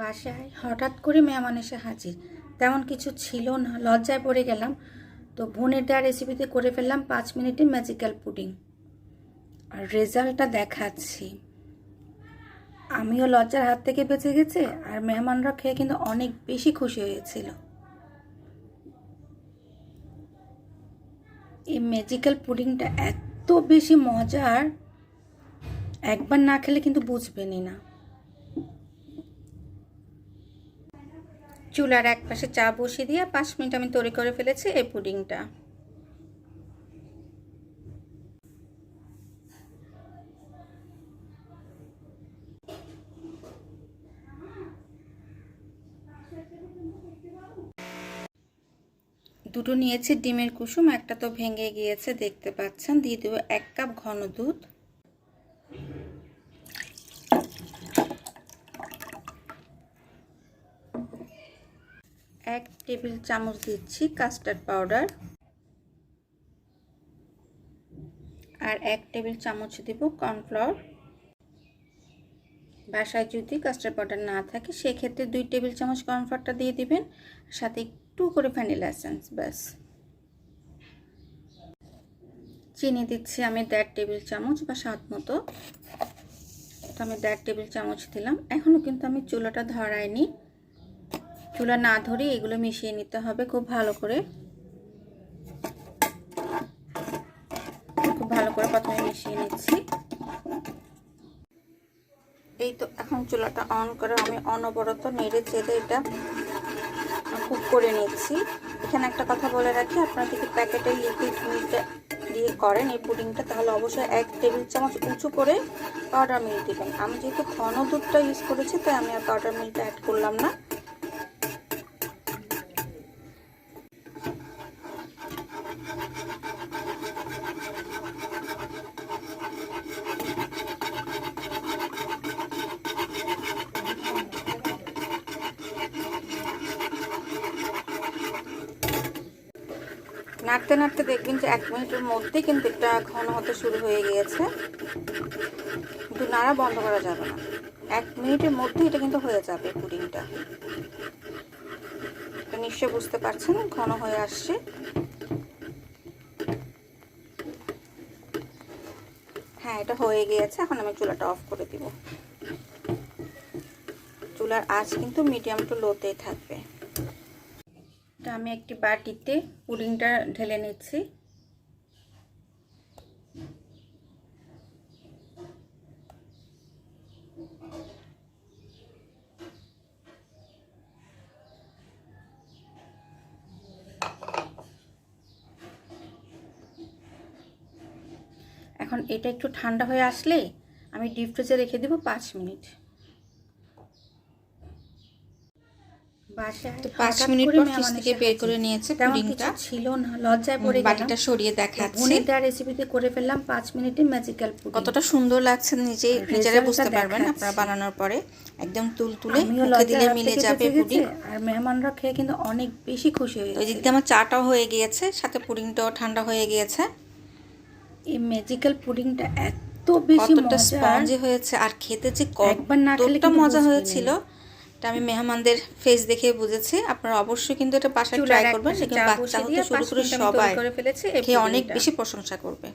বাসায় হঠাৎ করে মেহমান এসে হাজির। তেমন কিছু ছিল না। লজ্জায় পড়ে গেলাম। তো বোনের দেওয়া রেসিপিতে করে ফেললাম পাঁচ মিনিটে ম্যাজিক্যাল পুডিং আর রেজাল্টটা দেখাচ্ছি। আমিও লজ্জার হাত থেকে বেঁচে গেছে আর মেহমানরা খেয়ে কিন্তু অনেক বেশি খুশি হয়েছিল। এই ম্যাজিক্যাল পুডিংটা এত বেশি মজার, একবার না খেলে কিন্তু বুঝবেনই না। চুলার এক পাশে চা বসিয়ে দিয়ে পাঁচ মিনিট আমি তৈরি করে ফেলেছি এই পুডিংটা। দুটো নিয়েছি ডিমের কুসুম, একটা তো ভেঙে গিয়েছে, দেখতে পাচ্ছেন। দিয়ে দেবো এক কাপ ঘন দুধ। এক টেবিল চামচ দিচ্ছি কাস্টার্ড পাউডার। আর এক টেবিল চামচ দিব কর্নফ্লাওয়ার। বাসায় যদি কাস্টার্ড পাউডার না থাকে, সেক্ষেত্রে দুই টেবিল চামচ কর্নফ্লাওয়ারটা দিয়ে দিবেন সাথে একটু করে ভ্যানিলা এসেন্স, ব্যাস। চিনি দিচ্ছি আমি দেড় টেবিল চামচ বা স্বাদ মতো। তো আমি দেড় টেবিল চামচ দিলাম। এখনও কিন্তু আমি চুলাটা ধরাইনি। চুলা না ধরে এগুলো মিশিয়ে নিতে হবে খুব ভালো করে। খুব ভালো করে প্রথমে মিশিয়ে নিচ্ছি। এই তো এখন চুলাটা অন করে আমি অনবরত নেড়ে চেড়ে এটা কুক করে নিচ্ছি। এখানে একটা কথা বলে রাখি, আপনারা যদি প্যাকেটের লিকুইড মিল্কটা দিয়ে করেন এই পুডিংটা, তাহলে অবশ্যই এক টেবিল চামচ উঁচু করে পাউডার মিল্ক দেবেন। আমি যেহেতু ঘন দুধটা ইউজ করেছি, তাই আমি আর পাউডার মিল্কটা অ্যাড করলাম না। নাড়তে নাড়তে দেখবেন যে এক মিনিটের মধ্যেই কিন্তু এটা ঘন হতে শুরু হয়ে গিয়েছে। কিন্তু নাড়া বন্ধ করা যাবে না। এক মিনিটের মধ্যে এটা কিন্তু হয়ে যাবে পুডিংটা। নিশ্চয় বুঝতে পারছেন, ঘন হয়ে আসছে। হ্যাঁ এটা হয়ে গিয়েছে। এখন আমি চুলাটা অফ করে দিব। চুলার আঁচ কিন্তু মিডিয়াম টু লোতেই থাকবে। এটা আমি একটি বাটিতে পুডিংটা ঢেলে নিচ্ছি। এখন এটা একটু ঠান্ডা হয়ে আসলে আমি ডিপ ফ্রিজে রেখে দেবো পাঁচ মিনিট। তো পাঁচ মিনিট পর ফ্রিজ থেকে বের করে নিয়েছে পুডিংটা। ছিল না লজ্জায় পড়ে বাটিটা সরিয়ে দেখাচ্ছি। রেসিপিতে করে ফেললাম পাঁচ মিনিটে ম্যাজিক্যাল পুডিং কতটা সুন্দর লাগছে নিজেই নিজেরা বুঝতে পারবেন আপনারা বানানোর পরে। একদম তুল তুলে মুখে দিলে মিলে যাবে পুডিং আর মেহমানরা খেয়ে কিন্তু অনেক বেশি খুশি হয়ে ওই দিক আমার চাটাও হয়ে গিয়েছে সাথে পুডিংটাও ঠান্ডা হয়ে গিয়েছে। এই ম্যাজিক্যাল পুডিংটা এত বেশি মজা স্পঞ্জি হয়েছে আর খেতে যে একবার না খেলে কতটা মজা হয়েছিল। এটা আমি মেহমানদের ফেস দেখে বুঝেছি। আপনারা অবশ্যই কিন্তু এটা বাসায় ট্রাই করবেন সেখানে বাচ্চা হতে শুরু করে সবাই খেয়ে অনেক বেশি প্রশংসা করবে।